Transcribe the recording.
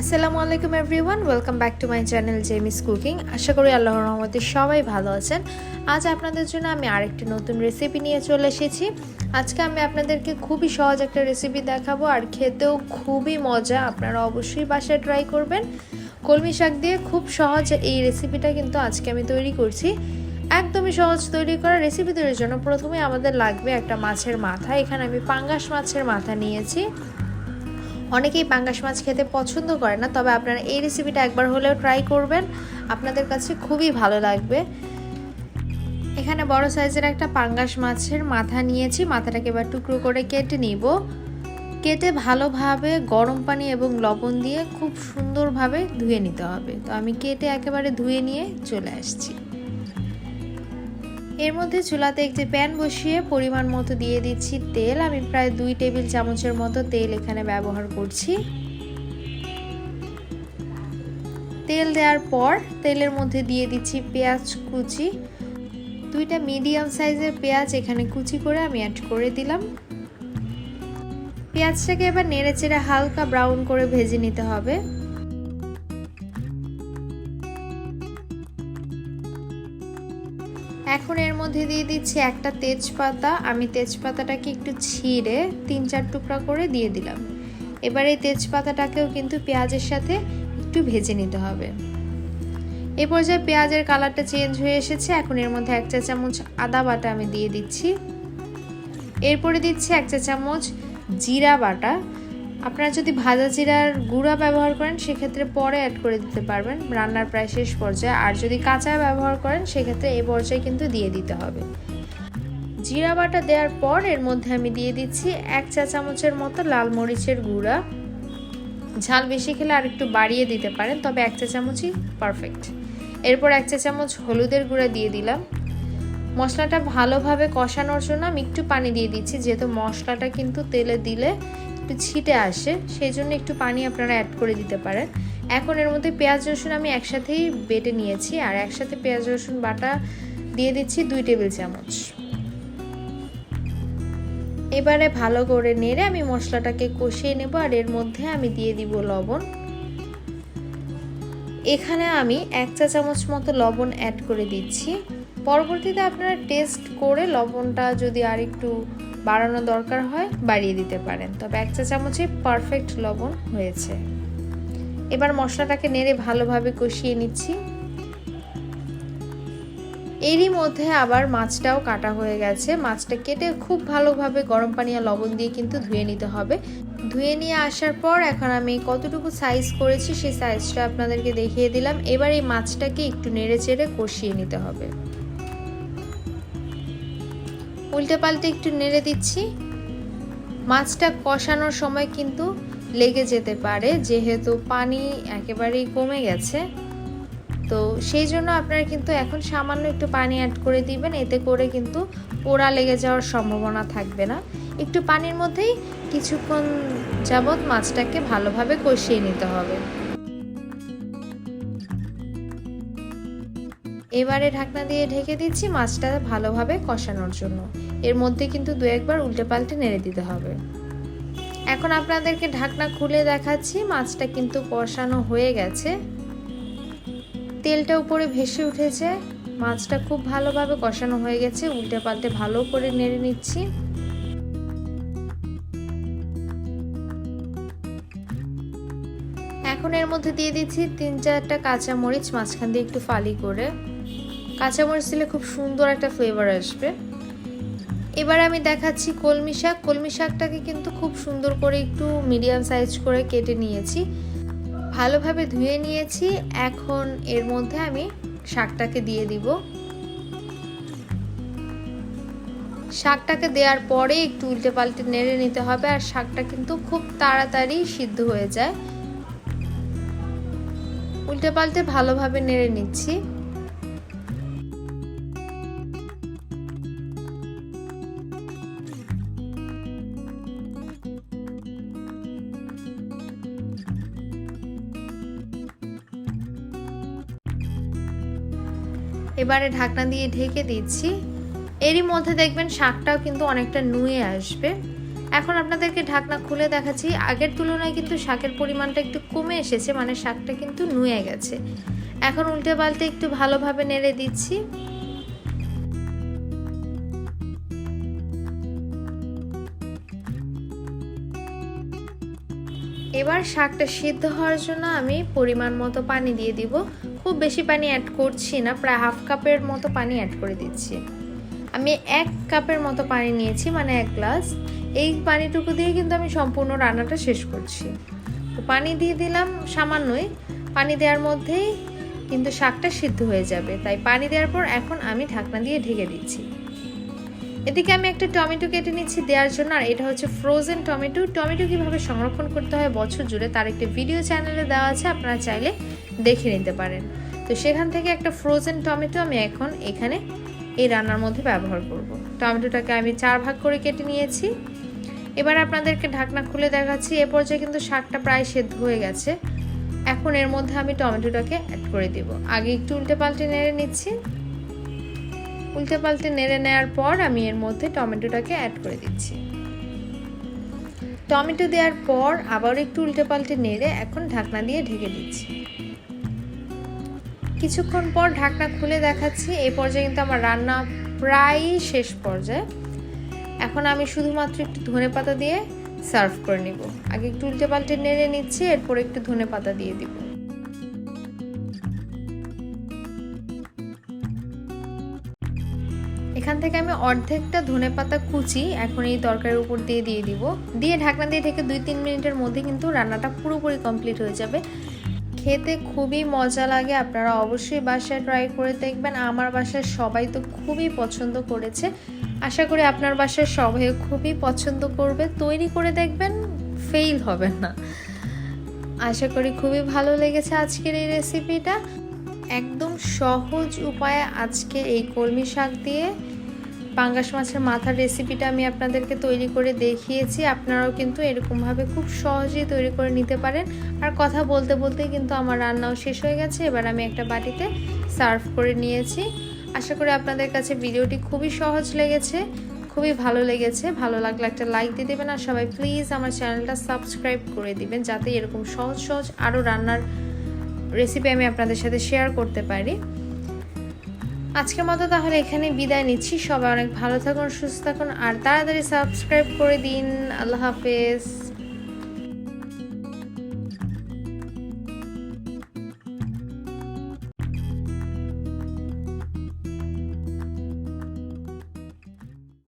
আসসালামু আলাইকুম everyone, welcome back to my channel Jemi's cooking. আশা করি আল্লাহর রহমতে সবাই ভালো আছেন। আজ আপনাদের জন্য আমি আরেকটি নতুন রেসিপি নিয়ে চলে এসেছি। আজকে আমি আপনাদেরকে খুবই সহজ একটা রেসিপি দেখাবো, আর খেতেও খুবই মজা। আপনারা অবশ্যই বাসায় ট্রাই করবেন। কলমি শাক দিয়ে খুব সহজ এই রেসিপিটা কিন্তু আজকে আমি তৈরি করছি। একদমই সহজ তৈরি করা রেসিপি তৈরির জন্য প্রথমে আমাদের লাগবে একটা মাছের মাথা। এখানে আমি পাঙ্গাস মাছের মাথা নিয়েছি। অনেকেই পাঙ্গাস মাছ খেতে পছন্দ করে না, তবে আপনারা এই রেসিপিটা একবার হলেও ট্রাই করবেন। আপনাদের কাছে খুবই ভালো লাগবে। এখানে বড় সাইজের একটা পাঙ্গাস মাছের মাথা নিয়েছি, মাথাটাকে এবার টুকরো করে কেটে নিব। কেটে ভালোভাবে গরম পানি এবং লবণ দিয়ে খুব সুন্দরভাবে ধুয়ে নিতে হবে। তো আমি কেটে একেবারে ধুয়ে নিয়ে চলে আসছি। এর মধ্যে চুলাতে একটি প্যান বসিয়ে পরিমাণ মতো দিয়ে দিচ্ছি তেল। আমি প্রায় দুই টেবিল চামচের মতো তেল এখানে ব্যবহার করছি। তেল দেওয়ার পর তেলের মধ্যে দিয়ে দিচ্ছি পেঁয়াজ কুচি। দুইটা মিডিয়াম সাইজের পেঁয়াজ এখানে কুচি করে আমি অ্যাড করে দিলাম। পেঁয়াজটাকে এবার নেড়ে চেড়ে হালকা ব্রাউন করে ভেজে নিতে হবে। এখন এর মধ্যে দিয়ে দিচ্ছি একটা তেজপাতা। আমি তেজপাতাটাকে একটু ছিঁড়ে তিন চার টুকরা করে দিয়ে দিলাম। এবার এই তেজপাতাটাকেও কিন্তু পেঁয়াজের সাথে একটু ভেজে নিতে হবে। এ পর্যায়ে পেঁয়াজের কালারটা চেঞ্জ হয়ে এসেছে। এখন এর মধ্যে এক চা চামচ আদা বাটা আমি দিয়ে দিচ্ছি। এরপরে দিচ্ছি এক চা চামচ জিরা বাটা। আপনারা যদি ভাজা জিরার গুঁড়া ব্যবহার করেন, সেক্ষেত্রে পরে অ্যাড করে দিতে পারবেন। রান্নার প্রায় শেষ পর্যায়ে। আর যদি কাঁচা ব্যবহার করেন, সেক্ষেত্রে এই পর্যায়ে কিন্তু দিয়ে দিতে হবে। জিরা বাটা দেওয়ার পর এর মধ্যে আমি দিয়ে দিচ্ছি এক চা চামচের মতো লাল মরিচের গুঁড়া। ঝাল বেশি খেলে আর একটু বাড়িয়ে দিতে পারেন, তবে এক চা চামচই পারফেক্ট এরপর এক চা চামচ হলুদের গুঁড়া দিয়ে দিলাম। মশলাটা ভালোভাবে কষানোর জন্য আমি একটু পানি দিয়ে দিচ্ছি, যেহেতু মশলাটা কিন্তু তেলে দিলে একটু ছিটে আসে, সেই জন্য একটু পানি আপনারা অ্যাড করে দিতে পারেন। এখন এর মধ্যে পেঁয়াজ, রসুন আমি একসাথেই বেটে নিয়েছি আর একসাথে পেঁয়াজ, রসুন বাটা দিয়ে দিচ্ছি দুই টেবিল চামচ। এবারে ভালো করে নেড়ে আমি মশলাটাকে কষিয়ে নেব আর এর মধ্যে আমি দিয়ে দিব লবণ। এখানে আমি এক চা চামচ মতো লবণ অ্যাড করে দিচ্ছি। পরবর্তীতে আপনারা টেস্ট করে লবণটা যদি আর একটু বাড়ানো দরকার হয়, বাড়িয়ে দিতে পারেন। তবে এক চা চামচে পারফেক্ট লবণ হয়েছে। এবার মশলাটাকে নেড়ে ভালোভাবে কষিয়ে নিচ্ছি। এরই মধ্যে আবার মাছটাও কাটা হয়ে গেছে। মাছটা কেটে খুব ভালোভাবে গরম পানি আর লবণ দিয়ে কিন্তু ধুয়ে নিতে হবে। ধুয়ে নিয়ে আসার পর এখন আমি কতটুকু সাইজ করেছি সেই সাইজটা আপনাদেরকে দেখিয়ে দিলাম। এবার এই মাছটাকে একটু নেড়ে চেড়ে কষিয়ে নিতে হবে। উল্টে পাল্টে একটু নেড়ে দিচ্ছি। মাছটা কষানোর সময় কিন্তু লেগে যেতে পারে, যেহেতু পানি একেবারেই কমে গেছে। তো সেই জন্য আপনারা কিন্তু এখন সামান্য একটু পানি অ্যাড করে দিবেন, এতে করে কিন্তু পোড়া লেগে যাওয়ার সম্ভাবনা থাকবে না। একটু পানির মধ্যেই কিছুক্ষণ যাবৎ মাছটাকে ভালোভাবে কষিয়ে নিতে হবে। এবারে ঢাকনা দিয়ে ঢেকে দিচ্ছি মাছটা ভালোভাবে কষানোর জন্য। এর মধ্যে কিন্তু দু একবার উল্টে পাল্টে নেড়ে দিতে হবে। এখন আপনাদেরকে ঢাকনা খুলে দেখাচ্ছি, মাছটা কিন্তু কষানো হয়ে গেছে। তেলটা উপরে ভেসে উঠেছে। মাছটা খুব ভালোভাবে কষানো হয়ে গেছে উল্টে পাল্টে ভালো করে নেড়ে নিচ্ছি। এখন এর মধ্যে দিয়ে দিচ্ছি তিন চারটা কাঁচা মরিচ মাঝখান দিয়ে একটু ফালি করে। কাঁচামরিচ দিলে খুব সুন্দর একটা ফ্লেভার আসবে। এবার আমি দেখাচ্ছি কলমি শাক। কলমি শাকটাকে কিন্তু খুব সুন্দর করে একটু মিডিয়াম সাইজ করে কেটে নিয়েছি। ভালোভাবে ধুয়ে নিয়েছি। এখন এর মধ্যে আমি শাকটাকে দিয়ে দিব। শাকটাকে দেওয়ার পরে একটু উল্টে পাল্টে নেড়ে নিতে হবে আর শাকটা কিন্তু খুব তাড়াতাড়ি সিদ্ধ হয়ে যায়। উল্টে পাল্টে ভালোভাবে নেড়ে নিচ্ছি। এবারে ঢাকনা দিয়ে ঢেকে দিচ্ছি। এরই মধ্যে দেখবেন শাকটাও কিন্তু অনেকটা নুয়ে আসবে। এখন আপনাদেরকে ঢাকনা খুলে দেখাচ্ছি। আগের তুলনায় কিন্তু শাকের পরিমাণটা একটু কমে এসেছে মানে শাকটা কিন্তু নুয়ে গেছে। এখন উল্টে পাল্টে একটু ভালোভাবে নেড়ে দিচ্ছি। এবার শাকটা সিদ্ধ হওয়ার জন্য আমি পরিমাণ মতো পানি দিয়ে দিব। খুব বেশি পানি অ্যাড করছি না, প্রায় হাফ কাপের মতো পানি অ্যাড করে দিচ্ছি। আমি এক কাপের মতো পানি নিয়েছি মানে এক গ্লাস এই পানিটুকু দিয়ে কিন্তু আমি সম্পূর্ণ রান্নাটা শেষ করছি। তো পানি দিয়ে দিলাম সামান্যই। পানি দেওয়ার মধ্যেই কিন্তু শাকটা সিদ্ধ হয়ে যাবে। তাই পানি দেওয়ার পর এখন আমি ঢাকনা দিয়ে ঢেকে দিচ্ছি। এদিকে আমি একটা টমেটো কেটে নিচ্ছি দেওয়ার জন্য, আর এটা হচ্ছে ফ্রোজেন টমেটো। টমেটো কীভাবে সংরক্ষণ করতে হয় বছর জুড়ে, তার একটি ভিডিও চ্যানেলে দেওয়া আছে। আপনারা চাইলে দেখে নিতে পারেন। তো সেখান থেকে একটা ফ্রোজেন টমেটো আমি এখন এখানে এই রান্নার মধ্যে ব্যবহার করব। টমেটোটাকে আমি চার ভাগ করে কেটে নিয়েছি। এবার আপনাদেরকে ঢাকনা খুলে দেখাচ্ছি। এ পর্যায়ে কিন্তু শাকটা প্রায় সেদ্ধ হয়ে গেছে। এখন এর মধ্যে আমি টমেটোটাকে অ্যাড করে দিব। আগে একটু উল্টে পাল্টে নেড়ে নিচ্ছি। উল্টে পাল্টে নেড়ে নেওয়ার পর আমি এর মধ্যে টমেটোটাকে অ্যাড করে দিচ্ছি। টমেটো দেওয়ার পর আবার একটু উল্টে পাল্টে নেড়ে এখন ঢাকনা দিয়ে ঢেকে দিচ্ছি। কিছুক্ষণ পর ঢাকনা খুলে দেখাচ্ছি এই পর্যায়ে কিন্তু আমার রান্না প্রায় শেষ পর্যায়ে। এখন আমি শুধুমাত্র একটু ধনে পাতা দিয়ে সার্ভ করে নিব। আগে একটু উল্টে পাল্টে নেড়ে নিচ্ছি, এরপর একটু ধনে পাতা দিয়ে দিব। এখান থেকে আমি অর্ধেকটা ধনে পাতা কুচি এখন এই তরকারির উপর দিয়ে দিয়ে দিব। দিয়ে ঢাকনা দিয়ে থেকে দুই তিন মিনিটের মধ্যে কিন্তু রান্নাটা পুরোপুরি কমপ্লিট হয়ে যাবে। খেতে খুবই মজা লাগে, আপনারা অবশ্যই বাসায় ট্রাই করে দেখবেন। আমার বাসায় সবাই তো খুবই পছন্দ করেছে। আশা করি আপনার বাসায় সবাই খুবই পছন্দ করবে। তৈরি করে দেখবেন ফেইল হবে না। আশা করি খুবই ভালো লেগেছে আজকের এই রেসিপিটা একদম সহজ উপায়ে আজকে এই কলমি শাক দিয়ে পাঙ্গাস মাছের মাথার রেসিপিটা আমি আপনাদেরকে তৈরি করে দেখিয়েছি। আপনারাও কিন্তু এরকমভাবে খুব সহজেই তৈরি করে নিতে পারেন। আর কথা বলতে বলতেই কিন্তু আমার রান্নাও শেষ হয়ে গেছে। এবার আমি একটা বাটিতে সার্ভ করে নিয়েছি। আশা করি আপনাদের কাছে ভিডিওটি খুবই সহজ লেগেছে, খুবই ভালো লেগেছে। ভালো লাগলে একটা লাইক দিয়ে দেবেন। আর সবাই প্লিজ আমার চ্যানেলটা সাবস্ক্রাইব করে দিবেন, যাতে এরকম সহজ সহজ আরও রান্নার রেসিপি আমি আপনাদের সাথে শেয়ার করতে পারি। আজকের মতো তাহলে এখানে বিদায় নিচ্ছি। সবাই অনেক ভালো থাকুন, সুস্থ থাকুন, আর তাড়াতাড়ি সাবস্ক্রাইব করে দিন। আল্লাহ হাফেজ।